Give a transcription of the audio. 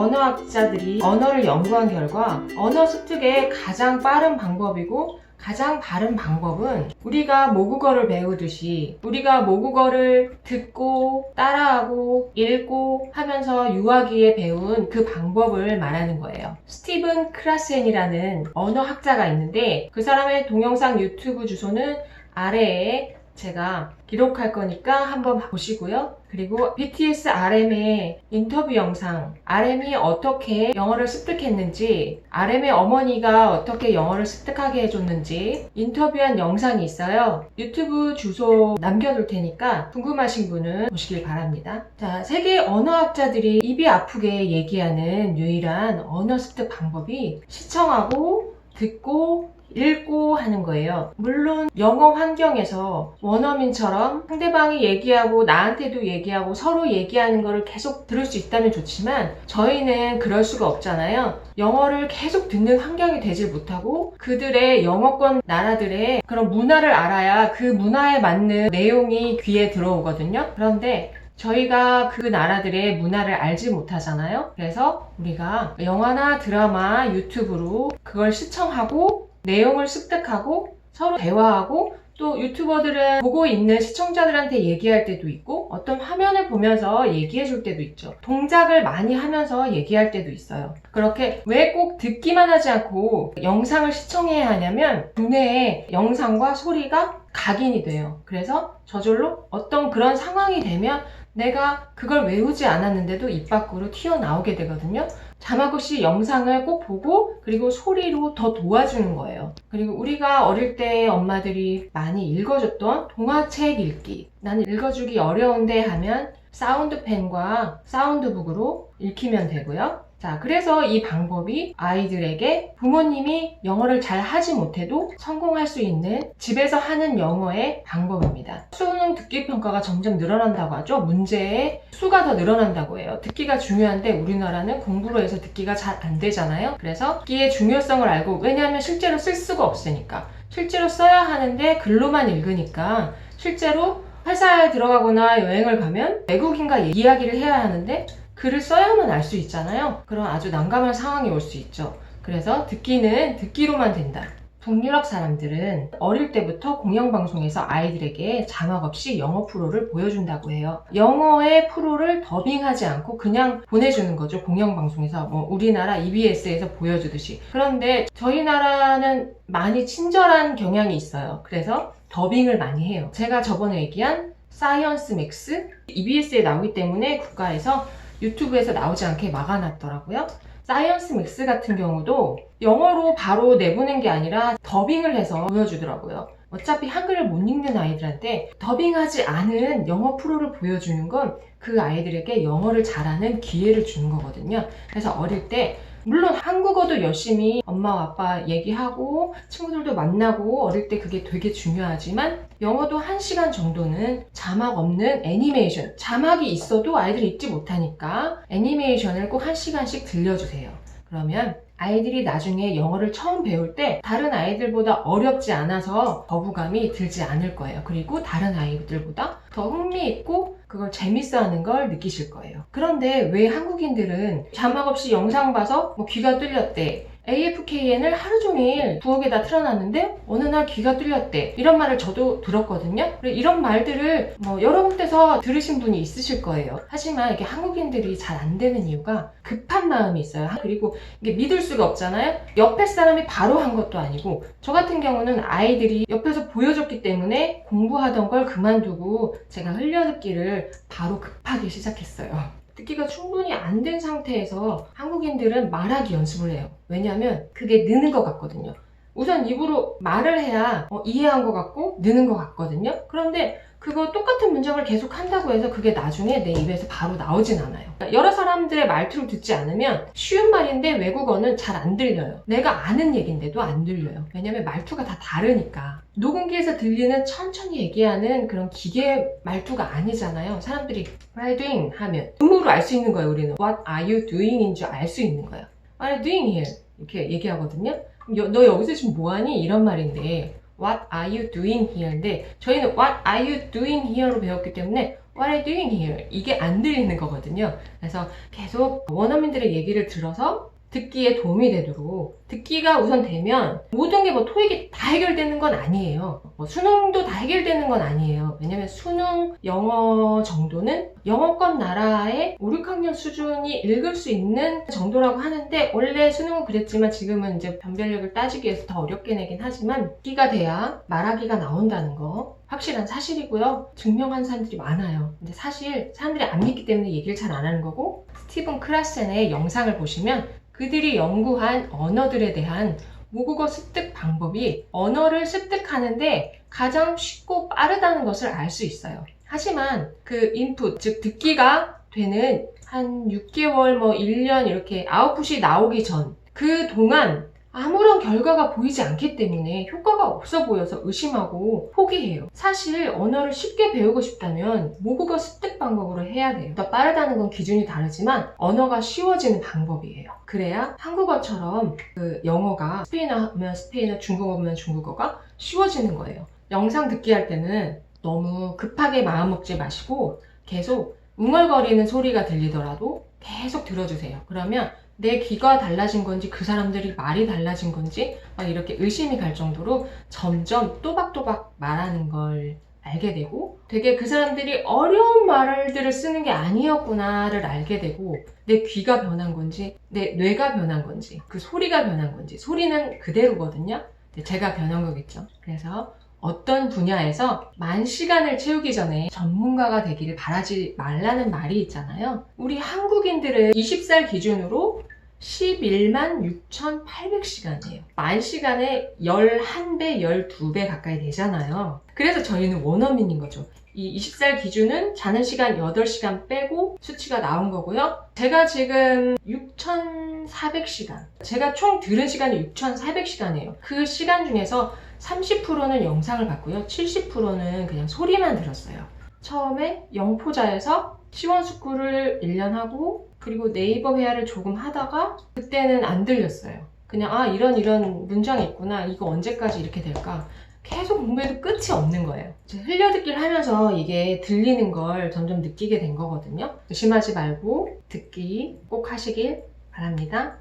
언어학자들이 언어를 연구한 결과 언어 습득의 가장 빠른 방법이고 가장 바른 방법은 우리가 모국어를 배우듯이 우리가 모국어를 듣고 따라하고 읽고 하면서 유아기에 배운 그 방법을 말하는 거예요. 스티븐 크라센이라는 언어학자가 있는데 그 사람의 동영상 유튜브 주소는 아래에 제가 기록할 거니까 한번 보시고요. 그리고 BTS RM의 인터뷰 영상, RM이 어떻게 영어를 습득했는지, RM의 어머니가 어떻게 영어를 습득하게 해줬는지 인터뷰한 영상이 있어요. 유튜브 주소 남겨둘 테니까 궁금하신 분은 보시길 바랍니다. 자, 세계 언어학자들이 입이 아프게 얘기하는 유일한 언어 습득 방법이 시청하고 듣고 읽고 하는 거예요. 물론 영어 환경에서 원어민처럼 상대방이 얘기하고 나한테도 얘기하고 서로 얘기하는 거를 계속 들을 수 있다면 좋지만 저희는 그럴 수가 없잖아요. 영어를 계속 듣는 환경이 되질 못하고 그들의 영어권 나라들의 그런 문화를 알아야 그 문화에 맞는 내용이 귀에 들어오거든요. 그런데 저희가 그 나라들의 문화를 알지 못하잖아요. 그래서 우리가 영화나 드라마, 유튜브로 그걸 시청하고 내용을 습득하고 서로 대화하고 또 유튜버들은 보고 있는 시청자들한테 얘기할 때도 있고 어떤 화면을 보면서 얘기해 줄 때도 있죠. 동작을 많이 하면서 얘기할 때도 있어요. 그렇게 왜 꼭 듣기만 하지 않고 영상을 시청해야 하냐면 두뇌에 영상과 소리가 각인이 돼요. 그래서 저절로 어떤 그런 상황이 되면 내가 그걸 외우지 않았는데도 입 밖으로 튀어나오게 되거든요. 자막 없이 영상을 꼭 보고 그리고 소리로 더 도와주는 거예요. 그리고 우리가 어릴 때 엄마들이 많이 읽어줬던 동화책 읽기. 나는 읽어주기 어려운데 하면 사운드펜과 사운드북으로 읽히면 되고요. 자, 그래서 이 방법이 아이들에게 부모님이 영어를 잘 하지 못해도 성공할 수 있는 집에서 하는 영어의 방법입니다. 수능 듣기 평가가 점점 늘어난다고 하죠. 문제의 수가 더 늘어난다고 해요. 듣기가 중요한데 우리나라는 공부로 해서 듣기가 잘 안 되잖아요. 그래서 듣기의 중요성을 알고 왜냐하면 실제로 쓸 수가 없으니까 실제로 써야 하는데 글로만 읽으니까 실제로 회사에 들어가거나 여행을 가면 외국인과 이야기를 해야 하는데 글을 써야만 알 수 있잖아요. 그런 아주 난감한 상황이 올 수 있죠. 그래서 듣기는 듣기로만 된다. 북유럽 사람들은 어릴 때부터 공영방송에서 아이들에게 자막 없이 영어 프로를 보여준다고 해요. 영어의 프로를 더빙하지 않고 그냥 보내주는 거죠. 공영방송에서. 뭐 우리나라 EBS에서 보여주듯이. 그런데 저희 나라는 많이 친절한 경향이 있어요. 그래서 더빙을 많이 해요. 제가 저번에 얘기한 사이언스 맥스 EBS에 나오기 때문에 국가에서 유튜브에서 나오지 않게 막아놨더라고요. 사이언스 맥스 같은 경우도 영어로 바로 내보낸 게 아니라 더빙을 해서 보여주더라고요. 어차피 한글을 못 읽는 아이들한테 더빙하지 않은 영어 프로를 보여주는 건 그 아이들에게 영어를 잘하는 기회를 주는 거거든요. 그래서 어릴 때 물론 한국어도 열심히 엄마와 아빠 얘기하고 친구들도 만나고 어릴 때 그게 되게 중요하지만 영어도 한시간 정도는 자막 없는 애니메이션 자막이 있어도 아이들이 읽지 못하니까 애니메이션을 꼭 한시간씩 들려주세요. 그러면 아이들이 나중에 영어를 처음 배울 때 다른 아이들보다 어렵지 않아서 거부감이 들지 않을 거예요. 그리고 다른 아이들보다 더 흥미있고 그걸 재밌어 하는 걸 느끼실 거예요. 그런데 왜 한국인들은 자막 없이 영상 봐서 뭐 귀가 뚫렸대. AFKN을 하루 종일 부엌에다 틀어놨는데 어느 날 귀가 뚫렸대. 이런 말을 저도 들었거든요. 이런 말들을 뭐 여러 군데서 들으신 분이 있으실 거예요. 하지만 이게 한국인들이 잘 안 되는 이유가 급한 마음이 있어요. 그리고 이게 믿을 수가 없잖아요. 옆에 사람이 바로 한 것도 아니고 저 같은 경우는 아이들이 옆에서 보여줬기 때문에 공부하던 걸 그만두고 제가 흘려듣기를 바로 급하게 시작했어요 듣기가 충분히 안 된 상태에서 한국인들은 말하기 연습을 해요. 왜냐하면 그게 느는 것 같거든요. 우선 입으로 말을 해야 어, 이해한 것 같고 느는 것 같거든요. 그런데 그거 똑같은 문장을 계속 한다고 해서 그게 나중에 내 입에서 바로 나오진 않아요. 여러 사람들의 말투를 듣지 않으면 쉬운 말인데 외국어는 잘 안 들려요. 내가 아는 얘기인데도 안 들려요. 왜냐면 말투가 다 다르니까. 녹음기에서 들리는 천천히 얘기하는 그런 기계 말투가 아니잖아요. 사람들이 What are you doing? 하면 음으로 알 수 있는 거예요. 우리는 What are you doing? 인 줄 알 수 있는 거예요. Are you doing here? 이렇게 얘기하거든요. 여- 너 여기서 지금 뭐하니? 이런 말인데 What are you doing here인데 저희는 What are you doing here로 배웠기 때문에 What are you doing here? 이게 안 들리는 거거든요. 그래서 계속 원어민들의 얘기를 들어서 듣기에 도움이 되도록 듣기가 우선 되면 모든 게 뭐 토익이 다 해결되는 건 아니에요. 뭐 수능도 다 해결되는 건 아니에요. 왜냐면 수능 영어 정도는 영어권 나라의 5, 6학년 수준이 읽을 수 있는 정도라고 하는데 원래 수능은 그랬지만 지금은 이제 변별력을 따지기 위해서 더 어렵게 내긴 하지만 기가 돼야 말하기가 나온다는 거 확실한 사실이고요. 증명한 사람들이 많아요. 근데 사실 사람들이 안 믿기 때문에 얘기를 잘 안 하는 거고 스티븐 크라센의 영상을 보시면 그들이 연구한 언어들에 대한 모국어 습득 방법이 언어를 습득하는데 가장 쉽고 빠르다는 것을 알 수 있어요. 하지만 그 인풋, 즉 듣기가 되는 한 6개월, 뭐 1년 이렇게 아웃풋이 나오기 전 그 동안 아무런 결과가 보이지 않기 때문에 효과가 없어 보여서 의심하고 포기해요. 사실 언어를 쉽게 배우고 싶다면 모국어 습득 방법으로 해야 돼요. 더 빠르다는 건 기준이 다르지만 언어가 쉬워지는 방법이에요. 그래야 한국어처럼 그 영어가 스페인어 하면 스페인어, 중국어 하면 중국어가 쉬워지는 거예요. 영상 듣기 할 때는 너무 급하게 마음 먹지 마시고 계속 웅얼거리는 소리가 들리더라도 계속 들어주세요. 그러면 내 귀가 달라진 건지 그 사람들이 말이 달라진 건지 막 이렇게 의심이 갈 정도로 점점 또박또박 말하는 걸 알게 되고 되게 그 사람들이 어려운 말들을 쓰는 게 아니었구나를 알게 되고 내 귀가 변한 건지 내 뇌가 변한 건지 그 소리가 변한 건지 소리는 그대로거든요. 근데 제가 변한 거겠죠. 그래서 어떤 분야에서 만 시간을 채우기 전에 전문가가 되기를 바라지 말라는 말이 있잖아요. 우리 한국인들은 20살 기준으로 11만 6,800시간이에요. 만 시간에 11배, 12배 가까이 되잖아요. 그래서 저희는 원어민인 거죠. 이 20살 기준은 자는 시간 8시간 빼고 수치가 나온 거고요. 제가 지금 6,400시간. 제가 총 들은 시간이 6,400시간이에요. 그 시간 중에서 30%는 영상을 봤고요. 70%는 그냥 소리만 들었어요. 처음에 영포자에서 시원스쿨을 1년 하고 그리고 네이버 회화를 조금 하다가 그때는 안 들렸어요. 그냥 아 이런 이런 문장이 있구나. 이거 언제까지 이렇게 될까? 계속 공부해도 끝이 없는 거예요. 흘려듣기를 하면서 이게 들리는 걸 점점 느끼게 된 거거든요. 의심하지 말고 듣기 꼭 하시길 바랍니다.